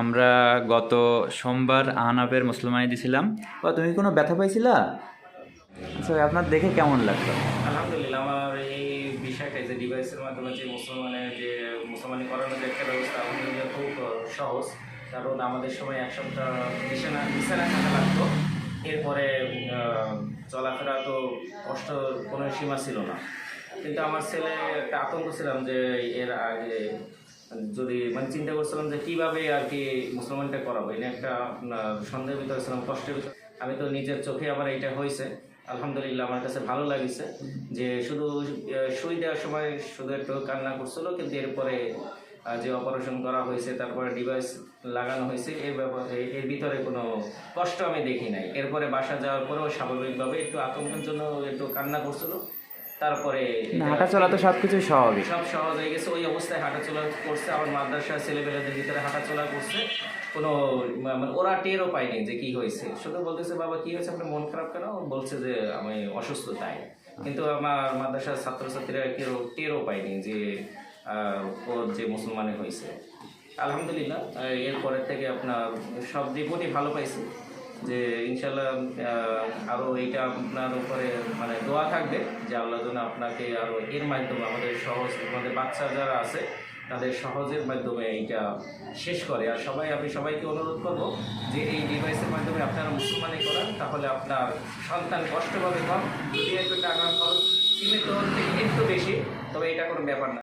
আমরা গত সোমবার আহনাফের মুসলমানি দিছিলাম। বা তুমি কোনো ব্যথা পাইছিলা? আচ্ছা আপনার দেখে কেমন লাগল? আলহামদুলিল্লাহ, আমার এই বিষয়টা যে ডিভাইসের মাধ্যমে যে মুসলমানের যে মুসলমানি করানোর যে একটা ব্যবস্থা খুব সহজ। কারণ আমাদের সময় এক সপ্তাহ বিছানা বিছানা থাকা লাগতো। এরপরে চলাফেরা তো কষ্ট কোনো সীমা ছিল না। কিন্তু আমার ছেলে একটা আতঙ্ক ছিলাম যে এর আগে যদি মানে চিন্তা করছিলাম যে কীভাবে আর কি মুসলমানটা করাবো এটা একটা সন্দেহের ভিতরে ছিলাম, কষ্টের ভিতরে। আমি তো নিজের চোখে আমার এইটা হয়েছে, আলহামদুলিল্লাহ আমার কাছে ভালো লাগিছে যে শুধু সুই দেওয়ার সময় শুধু একটু কান্না করছিল, কিন্তু এরপরে যে অপারেশন করা হয়েছে, তারপরে ডিভাইস লাগানো হয়েছে, এর ব্যাপার এর ভিতরে কোনো কষ্ট আমি দেখি নাই। এরপরে বাসা যাওয়ার পরেও স্বাভাবিকভাবে একটু আতঙ্কের জন্য একটু কান্না করছিল। তারপরে হাঁটা চলা তো সব কিছুই স্বাভাবিক। সব সহজ হয়ে গেছে। ওই অবস্থায় হাঁটাচলা করছে আমার মাদ্রাসার ছেলেপেলেদের ভিতরে হাঁটাচলা করছে। কোনো মানে ওরা টেরও পায়নি যে কি হয়েছে। শুধু বলতেছে বাবা কি হয়েছে? আপনার মন খারাপ কেন? বলছে যে আমি অসুস্থ তাই। কিন্তু আমার মাদ্রাসার ছাত্রছাত্রীরা কেউ টেরও পায়নি যে আহ, ওর যে মুসলমানে হয়েছে। আলহামদুলিল্লাহ এরপরের থেকে আপনার সব রিপোর্টই ভালো পাইছি। যে ইনশাল্লাহ আহ, আরও এইটা আপনার উপরে মানে দোয়া থাকবে যে আল্লাহ যেন আপনাকে আরও এর মাধ্যমে আমাদের সহজ আমাদের বাচ্চা যারা আছে তাদের সহজের মাধ্যমে এইটা শেষ করে। আর সবাই আমি সবাইকে অনুরোধ করব যে এই ডিভাইসের মাধ্যমে আপনারা মুসলমানি করান তাহলে আপনার সন্তান কষ্ট পাবে কম যদি একটু টাকা খরচ সীমিত থেকে একটু বেশি তবে এটা কোনো ব্যাপার না।